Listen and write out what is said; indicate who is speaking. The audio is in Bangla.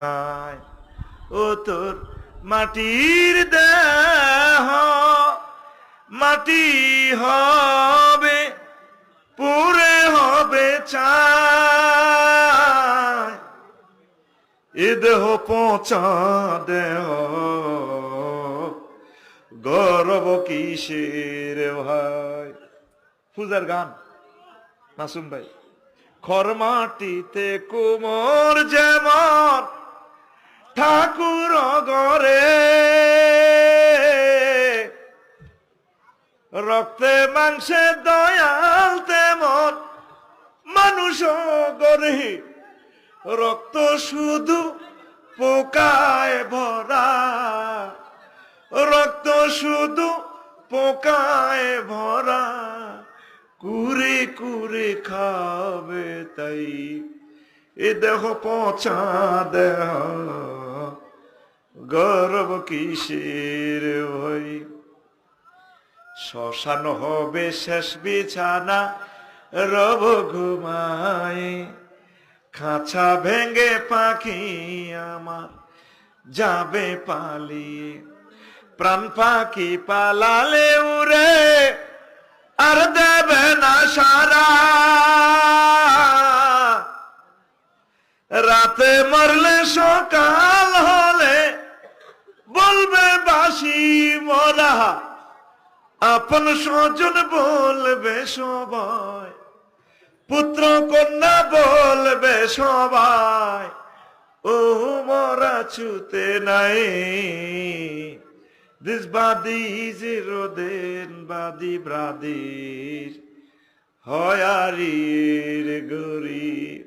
Speaker 1: ও তোর মাটির দেহ, মাটি হবে পুরে হবে চায় এ দেহ পচা দেহ, গৌরব কিসের ভাই? পূজার গান, মাসুম ভাই। খর মাটিতে কুমোর যেমন ঠাকুর গরে রক্তে, মাংসে, দয়াল, তেমন মানুষ গরে রক্ত শুধু পোকায় ভরা। রক্ত শুধু পোকায় ভরা। কুরে কুরে খাবে তাই। এ দেহ পচা দেহ। গর্ব কিসের হই শ্মশান হবে শেষ বিছানা, রব ঘুমায়। খাঁচা ভেঙে পাখি আমার যাবে পালিয়ে। প্রাণ পাখি পালালে উড়ে, আর দেবে না সারা। রাতে মরলে সকাল বলবে বাসি মরা। আপন স্বজন বলবে সবাই। পুত্র কন্যা বলবে সবাই, ও মরা ছুতে নাই। দিস বাদি জিরোদেন বাদি ব্রাদির, হয়ারির গরিব।